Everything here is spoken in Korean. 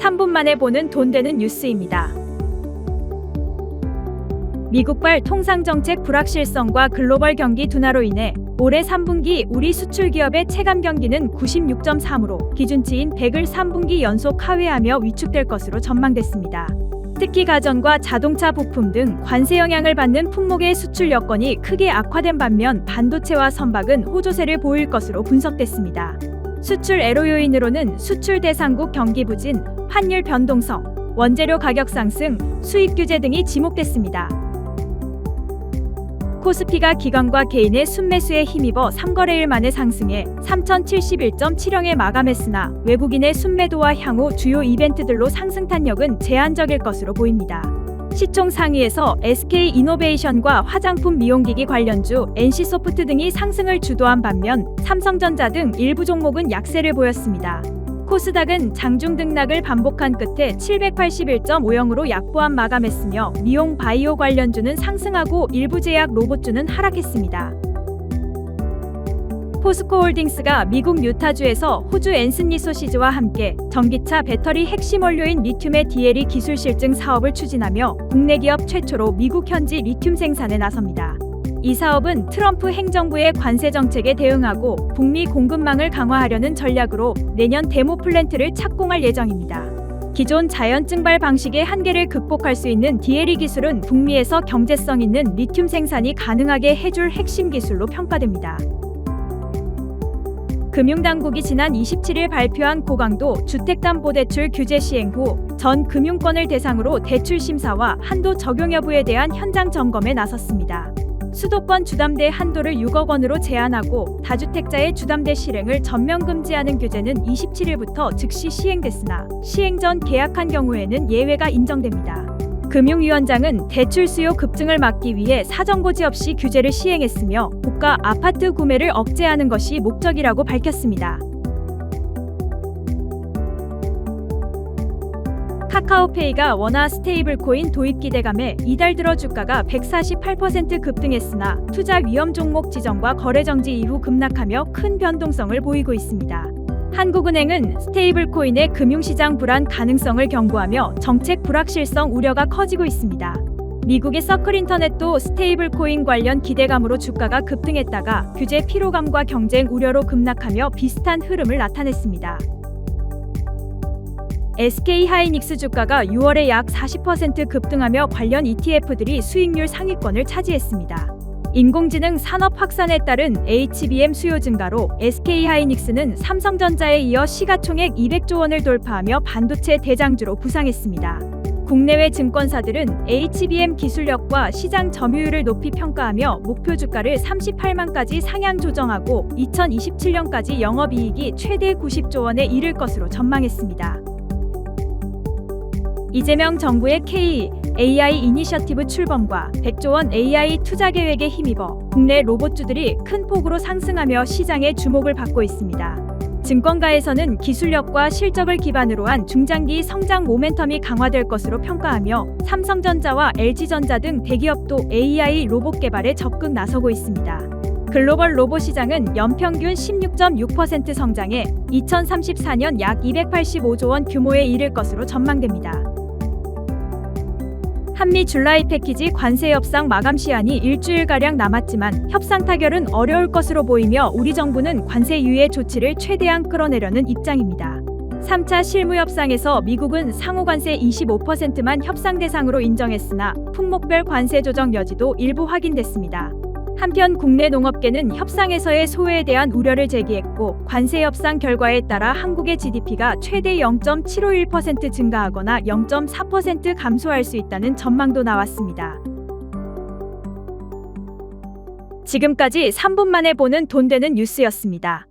3분 만에 보는 돈 되는 뉴스입니다. 미국발 통상 정책 불확실성과 글로벌 경기 둔화로 인해 올해 3분기 우리 수출 기업의 체감 경기는 96.3으로 기준치인 100을 3분기 연속 하회하며 위축될 것으로 전망됐습니다. 특히 가전과 자동차 부품 등 관세 영향을 받는 품목의 수출 여건이 크게 악화된 반면 반도체와 선박은 호조세를 보일 것으로 분석됐습니다. 수출 애로 요인으로는 수출 대상국 경기 부진, 환율 변동성, 원재료 가격 상승, 수입 규제 등이 지목됐습니다. 코스피가 기관과 개인의 순매수에 힘입어 3거래일 만에 상승해 3,071.7형에 마감했으나 외국인의 순매도와 향후 주요 이벤트들로 상승 탄력은 제한적일 것으로 보입니다. 시총 상위에서 SK 이노베이션과 화장품 미용기기 관련주 NC소프트 등이 상승을 주도한 반면 삼성전자 등 일부 종목은 약세를 보였습니다. 코스닥은 장중 등락을 반복한 끝에 781.50으로 약보한 마감했으며 미용 바이오 관련주는 상승하고 일부 제약 로봇주는 하락했습니다. 포스코홀딩스가 미국 유타주에서 호주 앤슨 리소시즈와 함께 전기차 배터리 핵심 원료인 리튬의 DLE 기술 실증 사업을 추진하며 국내 기업 최초로 미국 현지 리튬 생산에 나섭니다. 이 사업은 트럼프 행정부의 관세 정책에 대응하고 북미 공급망을 강화하려는 전략으로 내년 데모 플랜트를 착공할 예정입니다. 기존 자연 증발 방식의 한계를 극복할 수 있는 DLE 기술은 북미에서 경제성 있는 리튬 생산이 가능하게 해줄 핵심 기술로 평가됩니다. 금융당국이 지난 27일 발표한 고강도 주택담보대출 규제 시행 후 전 금융권을 대상으로 대출 심사와 한도 적용 여부에 대한 현장 점검에 나섰습니다. 수도권 주담대 한도를 6억 원으로 제한하고 다주택자의 주담대 실행을 전면 금지하는 규제는 27일부터 즉시 시행됐으나 시행 전 계약한 경우에는 예외가 인정됩니다. 금융위원장은 대출 수요 급증을 막기 위해 사정고지 없이 규제를 시행했으며 고가 아파트 구매를 억제하는 것이 목적이라고 밝혔습니다. 카카오페이가 원화 스테이블 코인 도입 기대감에 이달 들어 주가가 148% 급등했으나 투자 위험 종목 지정과 거래 정지 이후 급락하며 큰 변동성을 보이고 있습니다. 한국은행은 스테이블 코인의 금융시장 불안 가능성을 경고하며 정책 불확실성 우려가 커지고 있습니다. 미국의 서클 인터넷도 스테이블 코인 관련 기대감으로 주가가 급등했다가 규제 피로감과 경쟁 우려로 급락하며 비슷한 흐름을 나타냈습니다. SK 하이닉스 주가가 6월에 약 40% 급등하며 관련 ETF들이 수익률 상위권을 차지했습니다. 인공지능 산업 확산에 따른 HBM 수요 증가로 SK 하이닉스는 삼성전자에 이어 시가총액 200조 원을 돌파하며 반도체 대장주로 부상했습니다. 국내외 증권사들은 HBM 기술력과 시장 점유율을 높이 평가하며 목표 주가를 38만까지 상향 조정하고 2027년까지 영업이익이 최대 90조 원에 이를 것으로 전망했습니다. 이재명 정부의 K AI 이니셔티브 출범과 100조 원 AI 투자 계획에 힘입어 국내 로봇주들이 큰 폭으로 상승하며 시장의 주목을 받고 있습니다. 증권가에서는 기술력과 실적을 기반으로 한 중장기 성장 모멘텀이 강화될 것으로 평가하며 삼성전자와 LG전자 등 대기업도 AI 로봇 개발에 적극 나서고 있습니다. 글로벌 로봇 시장은 연평균 16.6% 성장해 2034년 약 285조 원 규모에 이를 것으로 전망됩니다. 한미 줄라이 패키지 관세 협상 마감 시한이 일주일가량 남았지만 협상 타결은 어려울 것으로 보이며 우리 정부는 관세 유예 조치를 최대한 끌어내려는 입장입니다. 3차 실무 협상에서 미국은 상호 관세 25%만 협상 대상으로 인정했으나 품목별 관세 조정 여지도 일부 확인됐습니다. 한편 국내 농업계는 협상에서의 소외에 대한 우려를 제기했고 관세 협상 결과에 따라 한국의 GDP가 최대 0.751% 증가하거나 0.4% 감소할 수 있다는 전망도 나왔습니다. 지금까지 3분 만에 보는 돈 되는 뉴스였습니다.